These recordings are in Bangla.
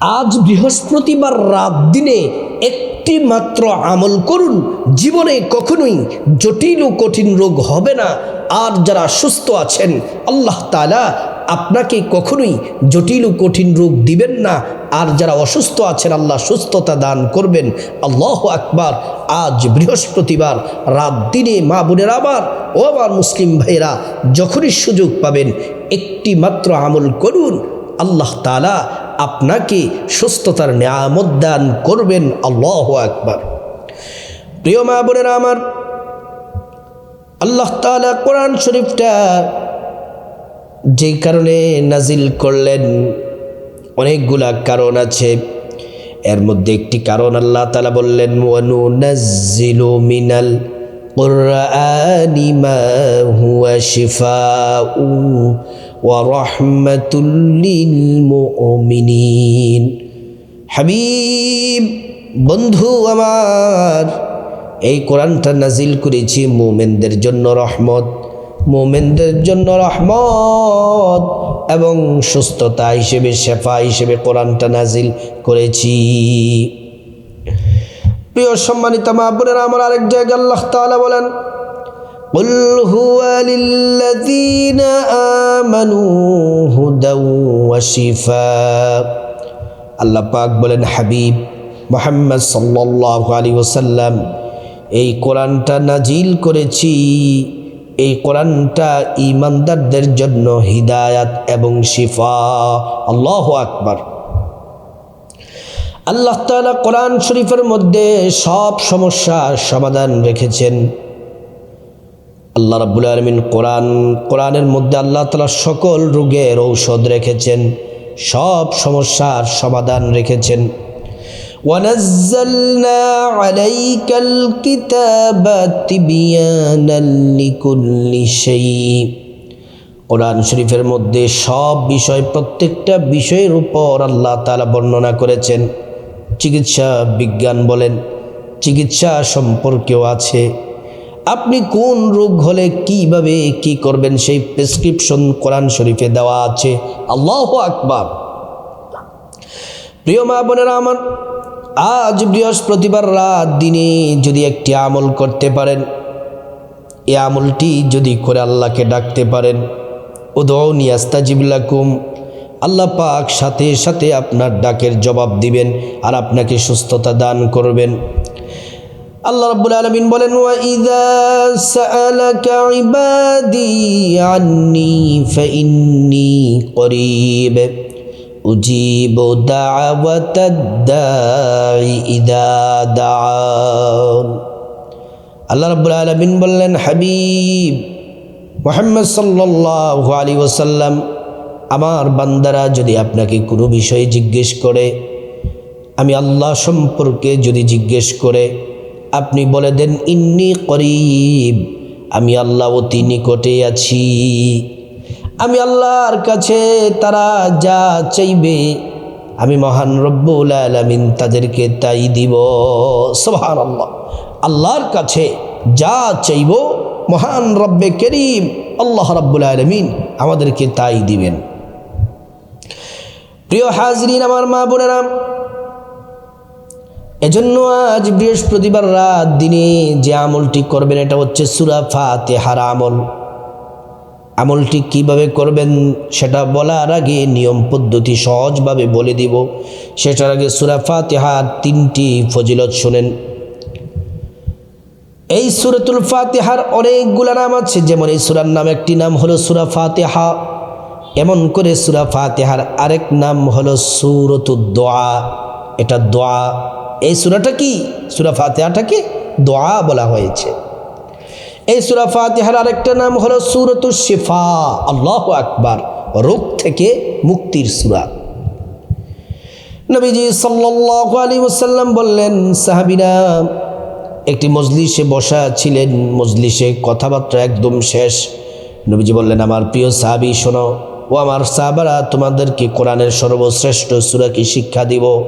আজ বৃহস্পতিবার রাত দিনে একটি মাত্র আমল করুন। জীবনে কখনোই জটিল ও কঠিন রোগ হবে না। আর যারা সুস্থ আছেন, আল্লাহ তালা আপনাকে কখনোই জটিল ও কঠিন রোগ দিবেন না। আর যারা অসুস্থ আছেন, আল্লাহ সুস্থতা দান করবেন। আল্লাহ আকবার। আজ বৃহস্পতিবার রাত দিনে মা বোনের আবার, ও আমার মুসলিম ভাইরা যখনই সুযোগ পাবেন, একটি মাত্র আমল করুন। আল্লাহ তালা আপনাকে সুস্থতার নিয়ামত করবেন আল্লাহ আকবার। প্রিয় মা বোনেরা আমার, আল্লাহ তালা কোরআন শরীফটা যেই কারণে নাজিল করলেন, অনেকগুলা কারণ আছে। এর মধ্যে একটি কারণ আল্লাহ তালা বললেন ওয়ানু নাজিলু মিনাল কোরআনি মা হুয়া শিফা ورحمة للمؤمنين হাবিব বন্ধু আমার এই কোরআনটা নাজিল করেছি মোমেনদের জন্য রহমত মোমেনদের জন্য রহমত এবং সুস্থতা হিসেবে শেফা হিসেবে কোরআনটা নাজিল করেছি প্রিয় সম্মানিত মা বোনেরা আমার আরেক জায়গায় আল্লাহ তাআলা বলেন قل هو للذين آمنوا هدى وشفاء আল্লাহ পাক বলেন হাবিব মোহাম্মদ সাল্লাল্লাহু আলাইহি ওয়াসাল্লাম এই কোরআনটা নাজিল করেছি এই কোরআনটা ইমানদারদের জন্য হিদায়াত এবং শিফা আল্লাহ আকবার আল্লাহ তাআলা কোরআন শরীফের মধ্যে সব সমস্যার সমাধান রেখেছেন আল্লাহ রাব্বুল আলমিন কোরআন কোরআনের মধ্যে আল্লাহ তাআলা সকল রোগের ঔষধ রেখেছেন সব সমস্যার সমাধান রেখেছেন ونزلنا عليك الكتاب تبيانا لكل شيء কোরআন শরীফের মধ্যে সব বিষয় প্রত্যেকটা বিষয়ের উপর আল্লাহ তাআলা বর্ণনা করেছেন চিকিৎসা বিজ্ঞান বলেন চিকিৎসা সম্পর্কেও আছে আপনি কোন রোগ হলে কীভাবে কি করবেন? সেই প্রেসক্রিপশন কোরআন শরীফে দেওয়া আছে। আল্লাহ আকবার। প্রিয় মা বোনেরা আমার, আজ বৃহস্পতিবার রাত দিনে যদি একটি আমল করতে পারেন, এই আমলটি যদি করে আল্লাহকে ডাকতে পারেন উদৌনি আস্তাজিবুল্লাকুম আল্লাহ পাক সাথে সাথে আপনার ডাকের জবাব দিবেন আর আপনাকে সুস্থতা দান করবেন। আল্লাহ রাব্বুল আলামিন বলেন, ওয়া ইযা সাআলাকা ইবাদি আন্নি ফাইন্নি করিব। উজিবু দাওয়াতাদ দাঈ ইযা দাআন। আল্লাহ রাব্বুল আলামিন বললেন, হাবিব, মুহাম্মদ সাল্লাল্লাহু আলাইহি ওয়াসাল্লাম, আমার বান্দারা যদি আপনাকে কোনো বিষয়ে জিজ্ঞেস করে, আমি আল্লাহ সম্পর্কে যদি জিজ্ঞেস করে আপনি বলে দেন, ইন্নি করিব, আমি আল্লাহ অতি নিকটে আছি। আমি আল্লাহর কাছে তারা যা চাইবে, আমি মহান রব্বুল আলমিন তাদেরকে তাই দিব। সোহান আল্লাহ আল্লাহর কাছে যা চাইব, মহান রব্বে করিম, আল্লাহ রব্বুল আলমিন আমাদেরকে তাই দিবেন। প্রিয় হাজরিন, আমার মা বোনেরা এজন্য আজ বৃহস্পতিবার রাত দিনে যে আমলটি করবেন, এটা হচ্ছে সুরা ফাতেহার আমল। আমলটি কীভাবে করবেন সেটা বলার আগে নিয়ম পদ্ধতি সহজভাবে বলে দিব। সেটার আগে সুরা ফাতেহার তিনটি ফজিলত শোনেন। এই সুরাতুল ফাতেহার অনেকগুলা নাম আছে, যেমন এই সুরার নাম একটি নাম হলো সুরা ফাতেহা, এমন করে সুরা ফাতেহার আরেক নাম হলো সুরতুদ দোয়া। এটা দোয়া এই সুরাটা কি? সুরা ফাতেহাটাকে দোয়া বলা হয়েছে। এই সুরা ফাতেহার আরেকটা নাম হলো সুরতুল শিফা, আল্লাহ আকবার, রোগ থেকে মুক্তির সুরা। নবীজি সাল্লাল্লাহু আলাইহি ওয়াসাল্লাম বললেন, সাহাবিরা, একটি মজলিসে বসা ছিলেন, মজলিসে কথাবার্তা একদম শেষ। নবীজি বললেন, আমার প্রিয় সাহাবি, শোনো, ও আমার সাহাবারা তোমাদেরকে কোরআনের সর্বশ্রেষ্ঠ সুরাকে শিক্ষা দিব।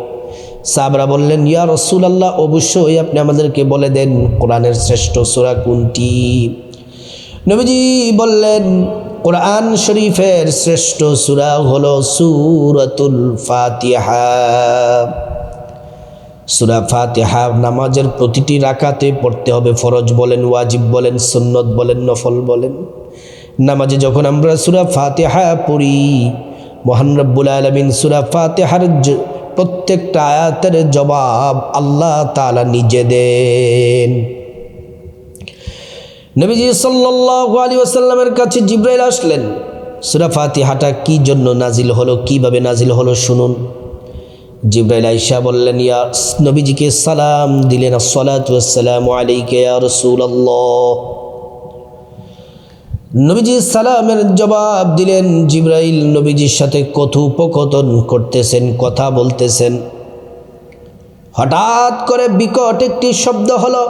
সাহাবরা বললেন, ইয়া রসুল আল্লাহ অবশ্যই আপনি আমাদেরকে বলে দেন কোরআনের শ্রেষ্ঠ সুরা কোনটি? নবীজি বললেন, কোরআন শরীফের শ্রেষ্ঠ সুরা হল সুরাতুল ফাতিহা। সুরা ফাতিহা নামাজের প্রতিটি রাকাতে পড়তে হবে, ফরজ বলেন, ওয়াজিব বলেন, সুন্নত বলেন, নফল বলেন। নামাজে যখন আমরা সুরা ফাতিহা পড়ি, মহান রব্বুল আলমিন সুরা ফাতিহার প্রত্যেকটা আয়াতের জবাব আল্লাহ তাআলা নিজে দেন। নবীজি সাল্লাল্লাহু আলাইহি ওয়াসাল্লামের কাছে জিব্রাইল আসলেন, সূরা ফাতিহাটা কি জন্য নাজিল হলো, কীভাবে নাজিল হলো শুনুন। জিব্রাইল আয়েশা বললেন, ইয়া নবীজিকে সালাম দিলেন ওয়াসসালামু আলাইকা ইয়া রাসূলুল্লাহ। নবীজি সালামের জবাব দিলেন, জিব্রাইল নবীজির সাথে কথোপকথন করতেছেন, কথা বলতেছেন। হঠাৎ করে বিকট একটি শব্দ হলো।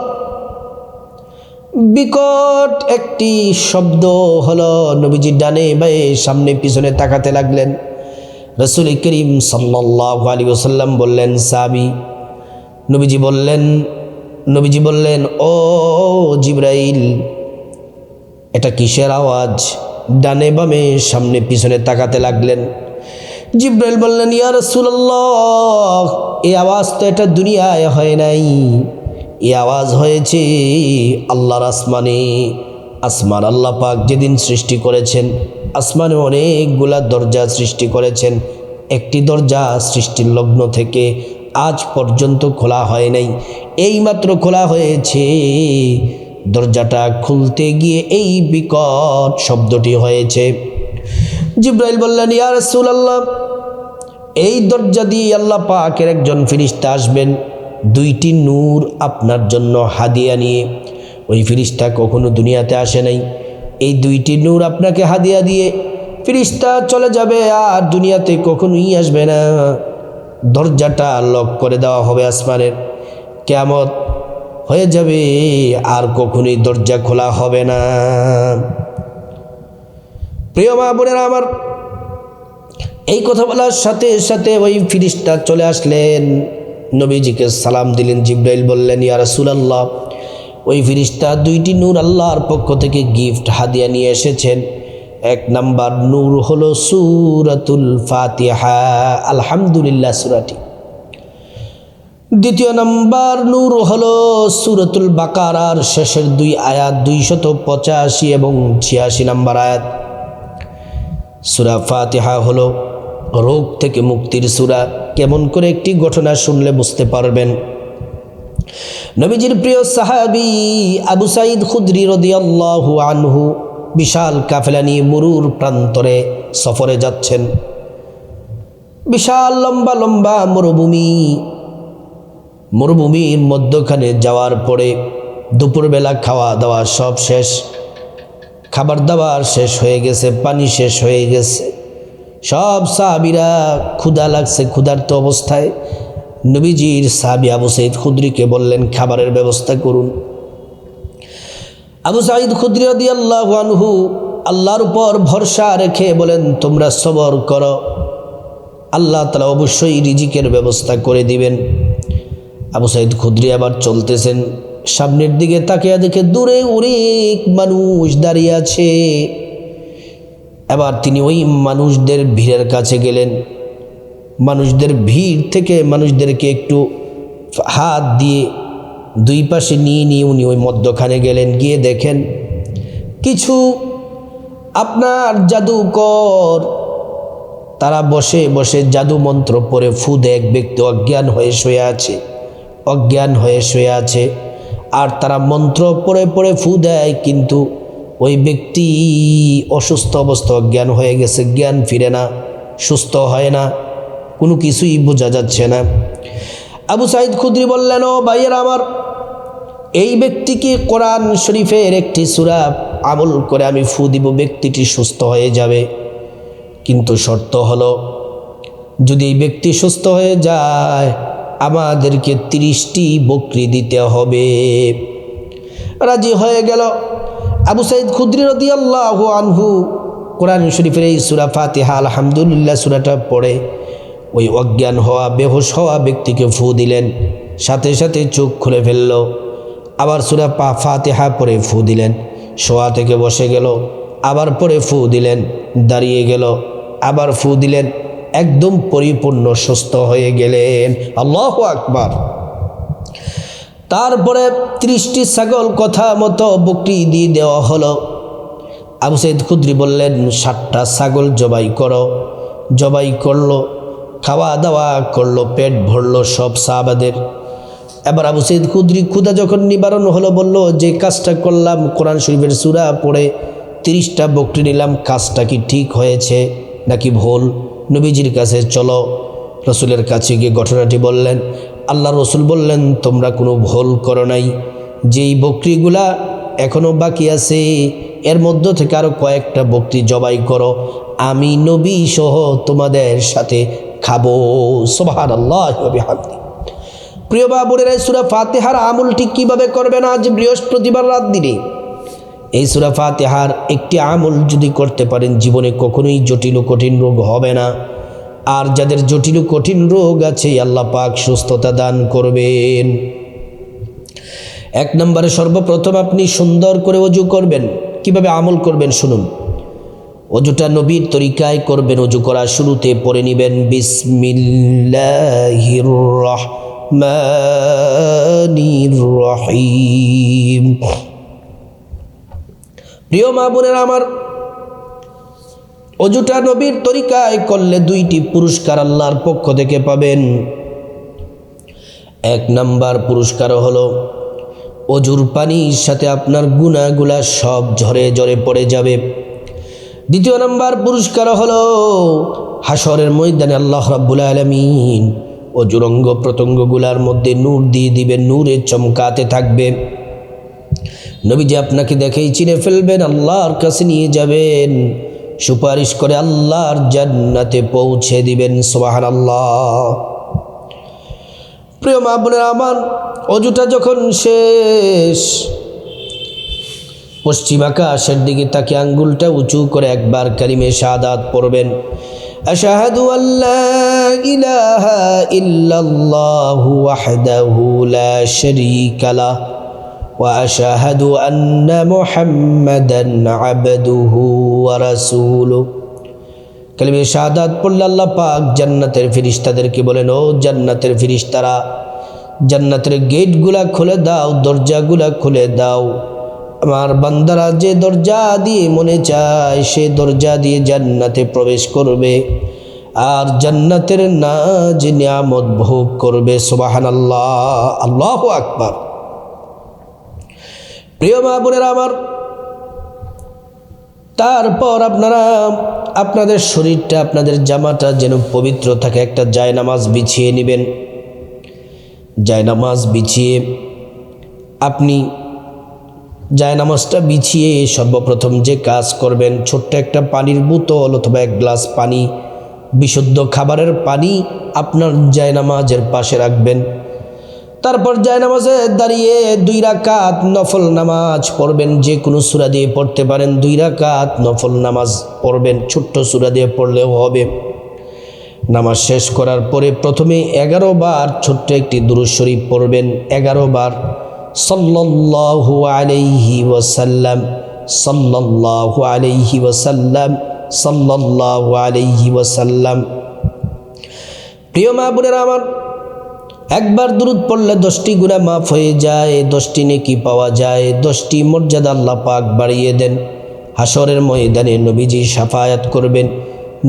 বিকট একটি শব্দ হলো, নবীজি ডানে বায়ে সামনে পিছনে তাকাতে লাগলেন। রসুল করিম সাল্লাল্লাহু আলী ওসাল্লাম বললেন সাবি নবীজি বললেন নবীজি বললেন, ও জিব্রাইল এটা কিসের আওয়াজ? ডানে বামে সামনে পিছনে তাকাতে লাগলেন। জিব্রাইল বললেন, ইয়া রাসূলুল্লাহ এই আওয়াজ তো এটা দুনিয়ায় হয় নাই। এই আওয়াজ হয়েছে আল্লাহর আসমানে। আসমান আল্লাহ পাক যেদিন সৃষ্টি করেছেন, আসমানে অনেকগুলা দরজা সৃষ্টি করেছেন। একটি দরজা সৃষ্টির লগ্ন থেকে আজ পর্যন্ত খোলা হয় নাই। এইমাত্র খোলা হয়েছে দরজাটা খুলতে গিয়ে এই বিকট শব্দটি হয়েছে। জিব্রাইল বললেন, ইয়া রাসূলুল্লাহ, এই দরজা দিয়ে আল্লাহ পাকের একজন ফিরিস্তা আসবেন। দুইটি নূর আপনার জন্য হাদিয়া নিয়ে। ওই ফিরিস্তা কখনো দুনিয়াতে আসে নাই। এই দুইটি নূর আপনাকে হাদিয়া দিয়ে ফিরিস্তা চলে যাবে আর দুনিয়াতে কখনোই আসবে না। দরজাটা লক করে দেওয়া হবে আসমানের। কেমত হয়ে যাবে, আর কখনোই দরজা খোলা হবে না। প্রিয় মা বোনেরা আমার, এই কথা বলার সাথে সাথে ওই ফিরিস্তা চলে আসলেন। নবীজিকে সালাম দিলেন, জিব্রাইল বললেন, ইয়া রাসূলুল্লাহ। ওই ফিরিস্তা দুইটি নূর আল্লাহর পক্ষ থেকে গিফট হাদিয়া নিয়ে এসেছেন। এক নাম্বার নূর হলো সুরাতুল ফাতিহা, আলহামদুলিল্লাহ সুরাটি। দ্বিতীয় নম্বর নূর হল সুরতুল বাকারার শেষের দুই আয়াত দুইশত পঁচাশি এবং ছিয়াশি নম্বর আয়াত। সুরা ফাতিহা হল রোগ থেকে মুক্তির সুরা। কেমন করে একটি ঘটনা শুনলে বুঝতে পারবেন? নবীজির প্রিয় সাহাবি আবু সাইদ খুদ্রি রদিয়াল্লাহু আনহু বিশাল কাফেলা নিয়ে মুরুর প্রান্তরে সফরে যাচ্ছেন। বিশাল লম্বা লম্বা মরুভূমি মরুভূমির মধ্যখানে যাওয়ার পরে দুপুরবেলা খাওয়া দাওয়া সব শেষ। খাবার দাবার শেষ হয়ে গেছে, পানি শেষ হয়ে গেছে। সব সাহাবিরা ক্ষুধা লাগছে, ক্ষুধার্ত অবস্থায়। নবীজির সাহাবি আবু সঈদ খুদ্রিকে বললেন, খাবারের ব্যবস্থা করুন। আবু সাঈদ খুদ্রি আল্লাহ আনহু আল্লাহর উপর ভরসা রেখে বলেন, তোমরা সবর করো। আল্লাহ তালা অবশ্যই রিজিকের ব্যবস্থা করে দিবেন। আবু সাইদ খুদ্রি আবার চলতেছেন সামনের দিকে তাকিয়া দেখে দূরে অনেক মানুষ দাঁড়িয়ে আছে। এবার তিনি ওই মানুষদের ভিড়ের কাছে গেলেন। মানুষদের ভিড় থেকে মানুষদেরকে একটু হাত দিয়ে দুই পাশে নিয়ে নিয়ে উনি ওই মধ্যখানে গেলেন। গিয়ে দেখেন কিছু আপনার জাদুকর। তারা বসে বসে জাদু মন্ত্র পরে ফুদ এক ব্যক্তি অজ্ঞান হয়ে শুয়ে আছে। অজ্ঞান হয়ে শুয়ে আছে। আর তারা মন্ত্র পড়ে পড়ে ফু দেয়, কিন্তু ওই ব্যক্তি অসুস্থ অবস্থা অজ্ঞান হয়ে গেছে, জ্ঞান ফিরে না, সুস্থ হয় না, কোনো কিছুই বোঝা যাচ্ছে না। আবু সাইদ খুদ্রি বললেন, ও ভাইয়ের আমার, এই ব্যক্তিকে কোরআন শরীফের একটি সুরা আমল করে আমি ফু দিব, ব্যক্তিটি সুস্থ হয়ে যাবে। কিন্তু শর্ত হলো, যদি এই ব্যক্তি সুস্থ হয়ে যায় আমাদেরকে তিরিশটি বকরি দিতে হবে। রাজি হয়ে গেল। আবু সাইদ খুদ্রি রদি আল্লাহ আনহু কোরআন শরীফের এই সুরা ফাতিহা, আলহামদুলিল্লাহ সুরাটা পড়ে। ওই অজ্ঞান হওয়া, বেহোশ হওয়া ব্যক্তিকে ফু দিলেন, সাথে সাথে চোখ খুলে ফেলল। আবার সুরা পা ফাতেহা পরে ফু দিলেন, শোয়া থেকে বসে গেল, আবার পরে ফু দিলেন, দাঁড়িয়ে গেল, আবার ফু দিলেন একদম পরিপূর্ণ, সুস্থ হয়ে গেলেন। আল্লাহ আকবার। তারপরে ত্রিশটি ছাগল কথা মতো বকরি দিয়ে দেওয়া হলো। আবু সৈদ খুদ্রি বললেন ষাটটা ছাগল জবাই করো। জবাই করল খাওয়া দাওয়া করল, পেট ভরলো সব সাহাবাদের। এবার আবু সৈদ খুদ্রি ক্ষুদা যখন নিবারণ হলো, বলল, যে কাজটা করলাম, কোরআন শরীফের সুরা পড়ে তিরিশটা বকরি নিলাম, কাজটা কি ঠিক হয়েছে নাকি ভুল? নবীজির কাছে চলো। রসুলের কাছে গিয়ে ঘটনাটি বললেন আল্লাহ রসুল বললেন, তোমরা কোনো ভুল করো নাই। যেই বকরিগুলা এখনও বাকি আছে, এর মধ্য থেকে আরও কয়েকটা বকরি জবাই করো। আমি নবী সহ তোমাদের সাথে খাব। সোবাহান আল্লাহ প্রিয় বাবুরের সুরা ফাতেহার আমলটি কীভাবে করবেন? আজ বৃহস্পতিবার রাত দিনে এই সুরা ফাতেহার একটি আমল যদি করতে পারেন, জীবনে কখনোই জটিল কঠিন রোগ হবে না। আর যাদের জটিল কঠিন রোগ আছে, আল্লাহ পাক সুস্থতা দান করবেন। এক নম্বরে সর্বপ্রথম আপনি সুন্দর করে অজু করবেন। কীভাবে আমল করবেন শুনুন। অজুটা নবীর তরিকায় করবেন, অজু করা শুরুতে পড়ে নেবেন, বিসমিল্লাহির রহিম। প্রিয় মা বোনের আমার, অজুটা নবীর তরিকায় করলে দুইটি পুরস্কার আল্লাহর পক্ষ থেকে পাবেন। এক নাম্বার পুরস্কার হলো, অজুর পানির সাথে আপনার গুণাগুলা সব ঝরে ঝরে পড়ে যাবে। দ্বিতীয় নাম্বার পুরস্কার হলো হাসরের ময়দানে আল্লাহ রাব্বুল আলমিন অজুরঙ্গ প্রত্যঙ্গগুলার মধ্যে নূর দিয়ে দিবেন নূরে চমকাতে থাকবে। নবীজি আপনাকে দেখেই চিনে ফেলবেন, আল্লাহর কাছে নিয়ে যাবেন। সুপারিশ করে আল্লাহর জান্নাতে পৌঁছে দিবেন সোহান আল্লাহ প্রিয় মা বোনের আমার অজুটা যখন শেষ, পশ্চিম আকাশের দিকে তাকে আঙ্গুলটা উঁচু করে একবার কালিমে শাহাদাত পড়বেন। আশাহাদু আল্লাহ ইলাহা ইল্লাল্লাহু ওয়াহদাহু লা শারীকা লাহ। واشهد ان محمدا عبده ورسوله কালিমে শাহাদাত পড়লে আল্লাহ পাক জান্নাতের ফিরিস্তাদেরকে বলেন ও জান্নাতের ফিরিস্তারা জান্নাতের গেটগুলা খুলে দাও দরজাগুলা খুলে দাও আমার বান্দারা যে দরজা দিয়ে মনে চায় সে দরজা দিয়ে জান্নাতে প্রবেশ করবে আর জান্নাতের নাজ নিয়ামত ভোগ করবে সোবাহান আল্লাহ আল্লাহ আকবার প্রিয় মা বোনেরা আমার, তারপর আপনারা, আপনাদের শরীরটা, আপনাদের জামাটা যেন পবিত্র থাকে, একটা জায়নামাজ বিছিয়ে নেবেন। জায়নামাজ বিছিয়ে আপনি জায়নামাজটা বিছিয়ে সর্বপ্রথম যে কাজ করবেন, ছোট্ট একটা পানির বোতল অথবা এক গ্লাস পানি, বিশুদ্ধ খাবারের পানি আপনার জায়নামাজের পাশে রাখবেন। তারপর জায়নামাজে দাঁড়িয়ে দুই রাকাত নফল নামাজ পড়বেন। যে কোনো সুরা দিয়ে পড়তে পারেন। দুই রাকাত নফল নামাজ পড়বেন। ছোট্ট সুরা দিয়ে পড়লেও হবে। নামাজ শেষ করার পরে প্রথমে এগারো বার ছোট্ট একটি দুরুদ শরীফ পড়বেন। এগারো বার সাল্লাল্লাহু আলাইহি ওয়াসাল্লাম, সাল্লাল্লাহু আলাইহি ওয়াসাল্লাম, সাল্লাল্লাহু আলাইহি ওয়াসাল্লাম। প্রিয় মা বোনেরা আমার একবার দূরত পড়লে দশটি গুণা মাফ হয়ে যায়, দশটি নেকি পাওয়া যায়, দশটি মর্যাদা আল্লাহ পাক বাড়িয়ে দেন। হাসরের ময়দানে নবীজি সাফায়াত করবেন,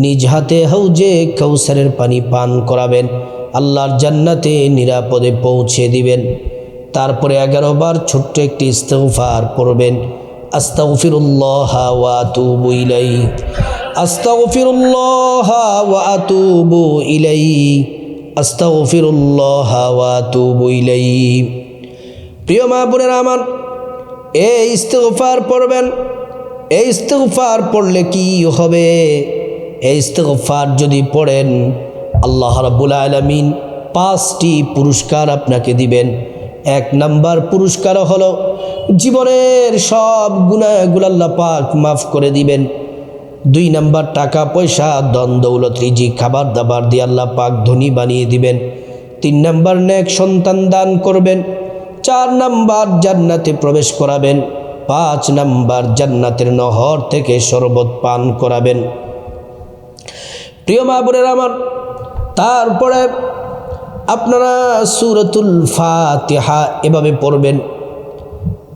নিজ হাতে হাউজে কৌসারের পানি পান করাবেন, আল্লাহর জান্নাতে নিরাপদে পৌঁছে দিবেন। তারপরে এগারো বার ছোট্ট একটি ইস্তফার পড়বেন আস্তাগফিরুল্লাহ ওয়া আতুবু ইলাইহি। আস্তাগফিরুল্লাহ ওয়া আতুবু ইলাইহি। প্রিয় মা বোনেরা আমার, এই ইস্তেগফার পড়বেন, এই ইস্তেগফার পড়লে কি হবে? এই ইস্তেগফার যদি পড়েন, আল্লাহ রাব্বুল আলামিন পাঁচটি পুরস্কার আপনাকে দিবেন। এক নাম্বার পুরস্কার হলো, জীবনের সব গুণাগুলো আল্লাহ পাক মাফ করে দিবেন। দুই নাম্বার টাকা, পয়সা দন দৌলত রিজি খাবার দাবার দিয়ে আল্লাহ পাক ধনী বানিয়ে দিবেন। তিন নাম্বার, নেক সন্তান দান করবেন। চার নাম্বার, জান্নাতে প্রবেশ করাবেন। পাঁচ নাম্বার, জান্নাতের নহর থেকে শরবত পান করাবেন। প্রিয় মা বোনের আমার, তারপরে আপনারা সুরতুল ফাতিহা এভাবে পড়বেন।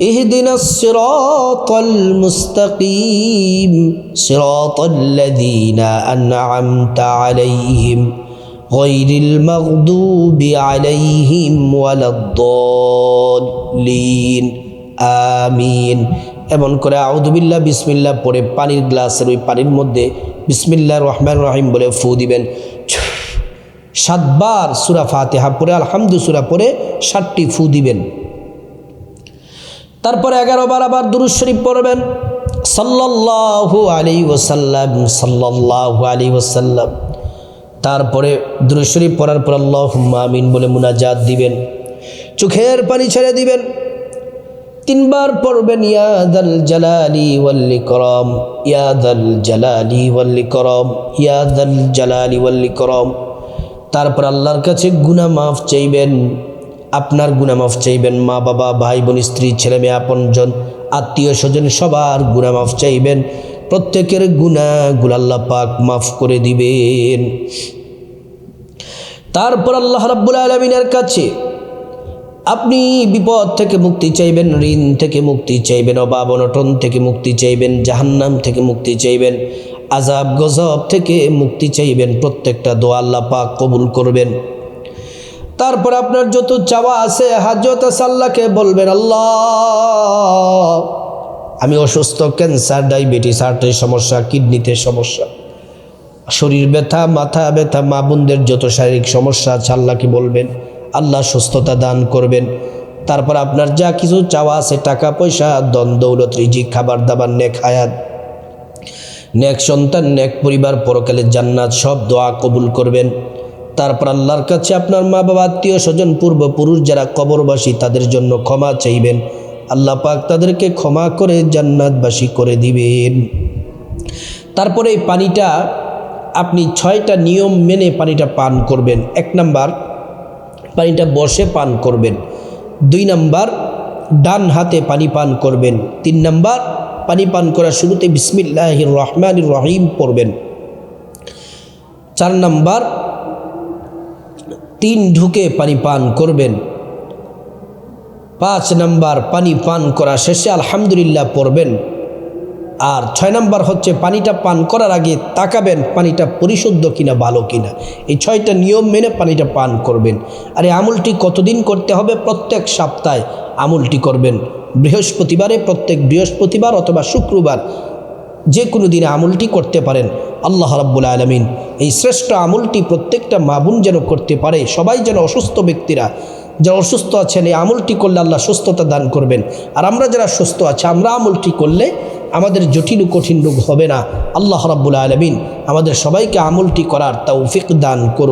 اهدنا الصراط المستقيم صراط الذين أنعمت عليهم غير المغضوب عليهم ولا الضالين আমিন এমন করে আউদুবিল্লাহ বিসমিল্লাহ পরে পানির গ্লাসের ওই পানির মধ্যে বিসমিল্লাহ রহমান রহিম বলে ফু দিবেন সাতবার সুরা ফাতেহা পরে আলহামদু সুরা পরে ষাটটি ফু দিবেন তারপরে এগারো বার আবার দুরুজ শরীফ পড়বেন। সাল্লাল্লাহু আলী ওসাল্লাম সাল্লাল্লাহু আলী ওসাল্লাম তারপরে দুরুজ শরীফ পড়ার পর আল্লাহ আমিন বলে মুনাজাত দিবেন, চোখের পানি ছেড়ে দিবেন। তিনবার পড়বেন ইয়াদাল জালালি ওয়াল্লি করম ইয়াদাল জালালি ওয়াল্লি করম ইয়াদাল জালালি ওয়াল্লি করম তারপর আল্লাহর কাছে গুনা মাফ চাইবেন। আপনার গুনা মাফ চাইবেন মা বাবা, ভাই বোন, স্ত্রী, ছেলে মেয়ে আপনজন আত্মীয় স্বজন, সবার গুনা মাফ চাইবেন। প্রত্যেকের গুণাগুলো আল্লাহ পাক মাফ করে দিবেন। তারপর আল্লাহ রাব্বুল আলমিনের কাছে আপনি বিপদ থেকে মুক্তি চাইবেন, ঋণ থেকে মুক্তি চাইবেন, অভাব, অনটন থেকে মুক্তি চাইবেন, জাহান্নাম থেকে মুক্তি চাইবেন আজাব গজব থেকে মুক্তি চাইবেন। প্রত্যেকটা দোয়া আল্লাহ পাক কবুল করবেন। তারপর আপনার যত চাওয়া আছে হাজত আছে আল্লাহকে বলবেন, আল্লাহ, আমি অসুস্থ, ক্যান্সার, ডায়াবেটিস, হার্টের সমস্যা, কিডনিতে সমস্যা, শরীর ব্যথা, মাথা ব্যথা, মা বোনদের যত শারীরিক সমস্যা আছে, আল্লাহকে বলবেন, আল্লাহ সুস্থতা দান করবেন। তারপর আপনার যা কিছু চাওয়া আছে, টাকা, পয়সা দন দৌলত রিজি খাবার, দাবার, নেক হায়াত, নেক সন্তান, নেক পরিবার পরকালের জান্নাত, সব দোয়া কবুল করবেন। তারপর আল্লাহর কাছে আপনার মা বাবা আত্মীয় স্বজন পূর্বপুরুষ যারা কবরবাসী, তাদের জন্য ক্ষমা চাইবেন। আল্লাহ পাক তাদেরকে ক্ষমা করে জান্নাতবাসী করে দিবেন। তারপরে এই পানিটা আপনি ছয়টা নিয়ম মেনে পানিটা পান করবেন। এক নাম্বার, পানিটা বসে পান করবেন। দুই নাম্বার, ডান হাতে পানি পান করবেন। তিন নাম্বার, পানি পান করার শুরুতে বিসমিল্লাহ রহমান রহিম পড়বেন। চার নাম্বার তিন ঢুকে পানি পান করবেন। পাঁচ নাম্বার পানি পান করা শেষে আলহামদুলিল্লাহ পড়বেন। আর ছয় নাম্বার হচ্ছে পানিটা পান করার আগে তাকাবেন, পানিটা পরিশুদ্ধ কিনা, ভালো কিনা। এই ছয়টা নিয়ম মেনে পানিটা পান করবেন। আর এই আমলটি কতদিন করতে হবে? প্রত্যেক সপ্তাহে আমলটি করবেন। বৃহস্পতিবারে, প্রত্যেক বৃহস্পতিবার অথবা শুক্রবার। যে কোনো দিনে আমলটি করতে পারেন। আল্লাহ রাব্বুল আলমিন এই শ্রেষ্ঠ আমলটি প্রত্যেকটা মাবুন যেন করতে পারে, সবাই যেন অসুস্থ ব্যক্তিরা, যারা অসুস্থ আছেন এই আমলটি করলে আল্লাহ সুস্থতা দান করবেন। আর আমরা যারা সুস্থ আছে, আমরা আমলটি করলে আমাদের জটিল কঠিন রোগ হবে না। আল্লাহ রাব্বুল আলমিন আমাদের সবাইকে আমলটি করার তৌফিক দান করুন।